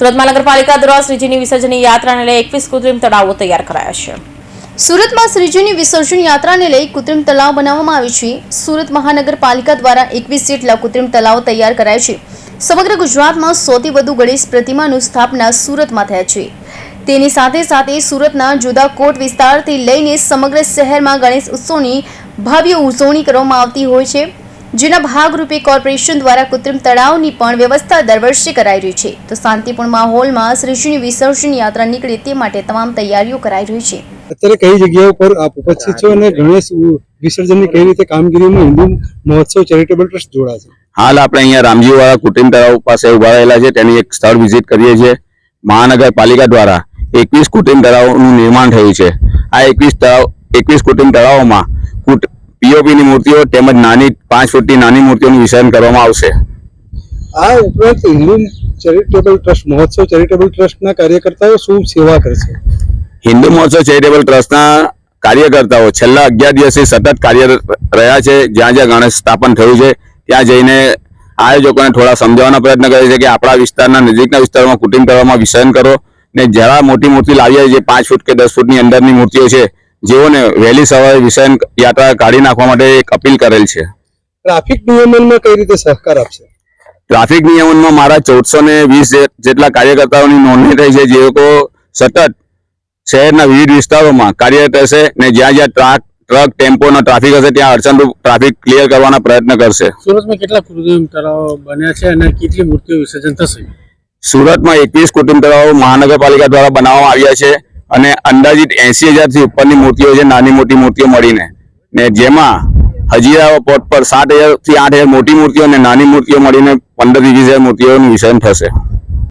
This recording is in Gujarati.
સુરત મહાનગરપાલિકા દ્વારા શ્રીજીની વિસર્જનની યાત્રાને લઈ એકવીસ કૃત્રિમ તળાવો તૈયાર કરાયા છે. સુરતમાં શ્રીજીની વિસર્જન યાત્રાને લઈ કૃત્રિમ તળાવ બનાવવામાં આવ્યું છે. સુરત મહાનગરપાલિકા દ્વારા એકવીસ જેટલા કૃત્રિમ તળાવ તૈયાર કરાયા છે. સમગ્ર ગુજરાતમાં સૌથી વધુ ગણેશ પ્રતિમાનું સ્થાપના સુરતમાં થયા છે. તેની સાથે સાથે સુરતના જુદા કોટ વિસ્તારથી લઈને સમગ્ર શહેરમાં ગણેશ ઉત્સવની ભવ્ય ઉજવણી કરવામાં આવતી હોય છે. જેના ભાગરૂપે કોર્પોરેશન દ્વારા કૃત્રિમ તળાવની પણ વ્યવસ્થા દર વર્ષે કરાઈ રહી છે. તો શાંતિપૂર્ણ માહોલમાં શ્રીજીની વિસર્જન યાત્રા નીકળે તે માટે તમામ તૈયારીઓ કરાઈ રહી છે. અત્યારે કઈ જગ્યાઓ પર આપ ઉપસ્થિત છો અને ગણેશ વિસર્જનની કઈ રીતે કામગીરીમાં હિન્દુ મહોત્સવ ચેરિટેબલ ટ્રસ્ટ જોડાશે? હાલ આપણે અહીંયા રામજીવાળા કુટુંબ તળાવ પાસે ઊભા રહેલા છે. તેની એક સ્થળ વિઝિટ કરીએ છીએ. મહાનગરપાલિકા દ્વારા એકવીસ કુટુંબ તળાવનું નિર્માણ થયું છે. આ એકવીસ તળાવ એકવીસ કુટુંબ તળાવોમાં પીઓપીની મૂર્તિઓ તેમજ નાની પાંચ ફૂટની નાની મૂર્તિઓનું વિસર્જન કરવામાં આવશે. આ ઉપરાંત હિન્દુ ચેરિટેબલ ટ્રસ્ટ મહોત્સવ ચેરિટેબલ ટ્રસ્ટના કાર્યકર્તાઓ શું સેવા કરશે? હિન્દુ મહોત્સવ ચેરિટેબલ ટ્રસ્ટના કાર્યકર્તાઓ છેલ્લા અગિયાર દિવસથી સતત કાર્ય રહ્યા છે. જ્યાં જ્યાં ગણેશ સ્થાપન થયું છે ત્યાં જઈને આયોજકોને થોડા સમજાવવાનો પ્રયત્ન કરે છે કે આપણા વિસ્તારના નજીકના વિસ્તારમાં કુટુંબ કરવામાં વિસર્જન કરો ને જરા મોટી મૂર્તિ લાવીએ જે પાંચ ફૂટ કે દસ ફૂટની અંદરની મૂર્તિઓ છે જેઓને વહેલી સવારે વિસર્જન યાત્રા કાઢી નાખવા માટે એક અપીલ કરેલ છે. ટ્રાફિક નિયમનમાં કઈ રીતે સહકાર આપશે? ટ્રાફિક નિયમનમાં મારા ચૌદસો ને વીસ જેટલા કાર્યકર્તાઓની નોંધણી થઈ છે જે લોકો સતત શહેરના વિવિધ વિસ્તારોમાં કાર્યરત હશે ને જ્યાં જ્યાં ટ્રાક ટ્રક ટેમ્પોનો ટ્રાફિક હશે ત્યાં અડચણરૂપ ટ્રાફિક ક્લિયર કરવાનો પ્રયત્ન કરશે. સુરતમાં કેટલા કૃત્રિમ તળાવો બન્યા છે અને કેટલી મૂર્તિઓ વિસર્જન થશે? સુરતમાં એકવીસ કુટુંબ તળાવો મહાનગરપાલિકા દ્વારા બનાવવામાં આવ્યા છે. અને અંદાજિત એસી હજારથી ઉપરની મૂર્તિઓ છે, નાની મોટી મૂર્તિઓ મળીને. ને જેમાં હજીરા પોટ પર સાત હજારથી આઠ હજાર મોટી મૂર્તિઓ અને નાની મૂર્તિઓ મળીને પંદરથી વીસ હજાર મૂર્તિઓનું વિસર્જન થશે.